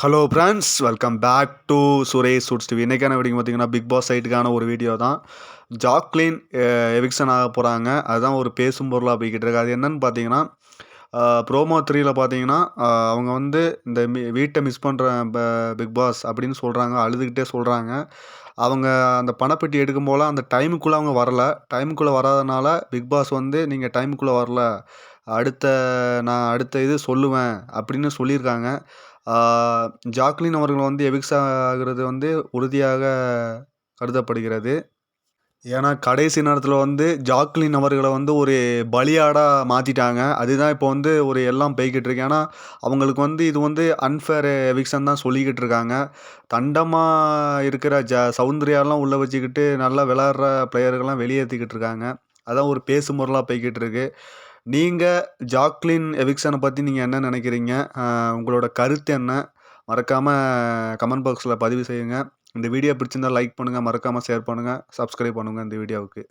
Hello friends welcome back to Suresh shoots TV இன்றைக்கான வீடியோ பார்த்தீங்கன்னா பிக் பாஸ் சைட்டுக்கான ஒரு வீடியோ தான். ஜாக்லின் எவிக்ஷன் ஆக போகிறாங்க அதுதான் ஒரு பேசும் பொருளாக போய்கிட்டு இருக்கு. அது என்னன்னு பார்த்தீங்கன்னா ப்ரோமோ த்ரீயில் பார்த்தீங்கன்னா அவங்க வந்து இந்த மீ வீட்டை மிஸ் பண்ணுற பிக் பாஸ் அப்படின்னு சொல்கிறாங்க அழுதுகிட்டே சொல்கிறாங்க அவங்க அந்த பணப்பெட்டி எடுக்கும் போல் அந்த டைமுக்குள்ளே அவங்க வரல. டைமுக்குள்ளே வராதனால பிக் பாஸ் வந்து நீங்கள் டைமுக்குள்ளே வரல. அடுத்த நான் அடுத்த இது சொல்லுவேன் அப்படின்னு சொல்லியிருக்காங்க. ஜாக்லின் அவர்கள் வந்து எவிக்ஸ் ஆகிறது வந்து உறுதியாக கருதப்படுகிறது. ஏன்னா கடைசி நேரத்தில் வந்து ஜாக்லின் அவர்களை வந்து ஒரு பலியாடாக மாற்றிட்டாங்க அதுதான் இப்போ வந்து ஒரு எல்லாம் போய்கிட்டு இருக்கு. ஏன்னா அவங்களுக்கு வந்து இது வந்து அன்ஃபேர் எவிக்ஷன் தான் சொல்லிக்கிட்டு இருக்காங்க. தண்டமாக இருக்கிற ஜ சௌந்தர்யாலாம் உள்ளே வச்சுக்கிட்டு நல்லா விளாட்ற பிளேயர்கள்லாம் வெளியேற்றிக்கிட்டு இருக்காங்க. அதான் ஒரு பேசும் பொருளாக போய்கிட்டு இருக்குது நீங்கள் ஜாக்லின் எவிக்சனை பற்றி நீங்கள் என்ன நினைக்கிறீங்க? உங்களோட கருத்து என்ன? மறக்காமல் கமெண்ட் பாக்ஸில் பதிவு செய்யுங்க. இந்த வீடியோ பிடிச்சிருந்தா லைக் பண்ணுங்கள் மறக்காமல் ஷேர் பண்ணுங்கள் சப்ஸ்கிரைப் பண்ணுங்கள் இந்த வீடியோவுக்கு.